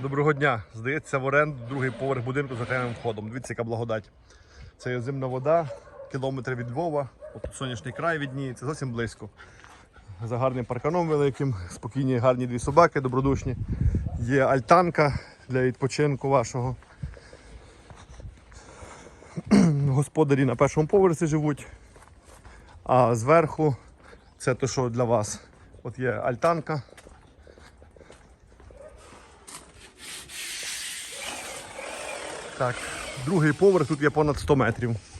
Доброго дня. Здається, в оренду другий поверх будинку з окремим входом. Дивіться, яка благодать. Це є зимна вода, кілометр від Львова. От сонячний край відніється, зовсім близько. За гарним парканом великим, спокійні, гарні дві собаки, добродушні. Є альтанка для відпочинку вашого. Господарі на першому поверсі живуть, а зверху це те, що для вас. От є альтанка. Так, другий поверх тут є понад 100 метрів. –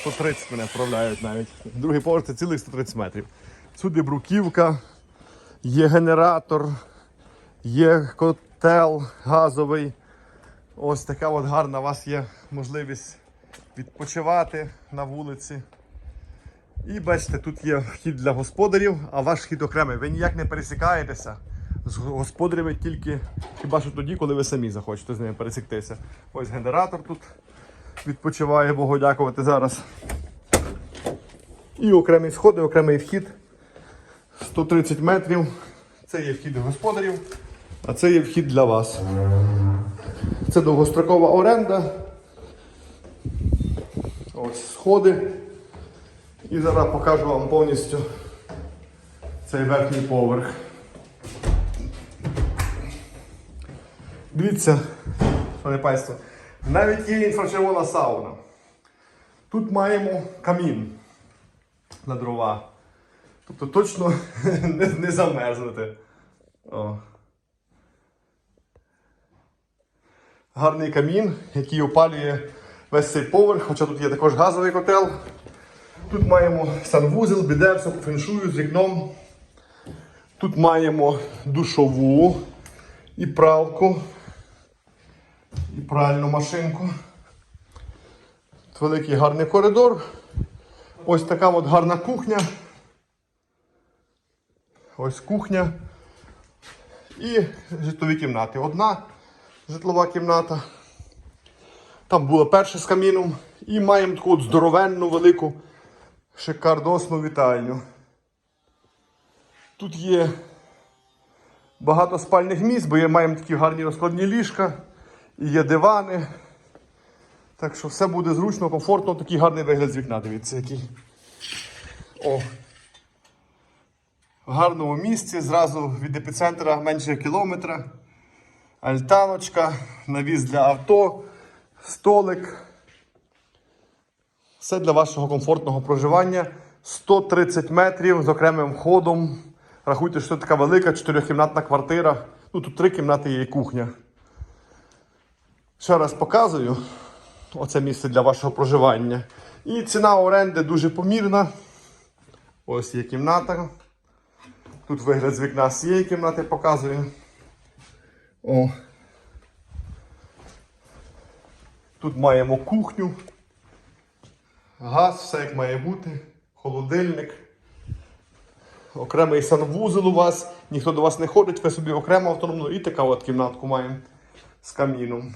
130 мене вправляють навіть. Другий поверх це цілих 130 метрів. Сюди бруківка, є генератор, є котел газовий. Ось така от гарна у вас є можливість відпочивати на вулиці. І бачите, тут є вхід для господарів, а ваш вхід окремий. Ви ніяк не пересікаєтеся з господарями тільки хіба що тоді, коли ви самі захочете з ними пересіктися. Ось генератор тут відпочиває, Богу дякувати зараз. І окремі сходи, окремий вхід. 130 метрів. Це є вхід господарів, а це є вхід для вас. Це довгострокова оренда. Ось сходи. І зараз покажу вам повністю цей верхній поверх. Дивіться, панство, навіть є інфрачервона сауна. Тут маємо камін на дрова. Тобто точно не, не замерзнете. О. Гарний камін, який опалює весь цей поверх, хоча тут є також газовий котел. Тут маємо санвузел, бідерсо, феншую з вікном. Тут маємо душову і пралку, і пральну машинку. Тут великий гарний коридор. Ось така от гарна кухня. Ось кухня. І житлові кімнати. Одна житлова кімната. Там була перша з каміном. І маємо таку от здоровенну велику шикардосну вітальню. Тут є багато спальних місць, бо маємо такі гарні розкладні ліжка, і є дивани. Так що все буде зручно, комфортно, такий гарний вигляд з вікна, дивіться, який. О. В гарному місці, зразу від епіцентра менше кілометра. Альтаночка, навіс для авто, столик. Все для вашого комфортного проживання. 130 метрів з окремим входом. Рахуйте, що це така велика чотирьохкімнатна квартира. Ну, тут три кімнати є і кухня. Ще раз показую. Оце місце для вашого проживання. І ціна оренди дуже помірна. Ось є кімната. Тут вигляд з вікна з цієї кімнати показую. О. Тут маємо кухню. Газ, все як має бути, холодильник, окремий санвузол у вас, ніхто до вас не ходить, ви собі окремо автономно і така от кімнатку маємо з каміном.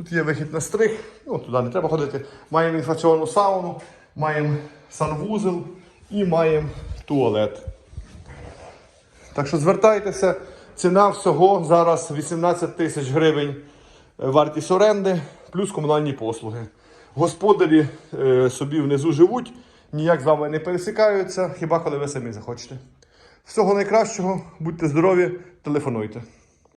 Тут є вихід на стрих, ну туди не треба ходити. Маємо інфраційну сауну, маємо санвузол і маємо туалет. Так що звертайтеся, ціна всього зараз 18 тисяч гривень е, вартість оренди, плюс комунальні послуги. Господарі е, собі внизу живуть, ніяк з вами не пересікаються, хіба коли ви самі захочете. Всього найкращого, будьте здорові, телефонуйте.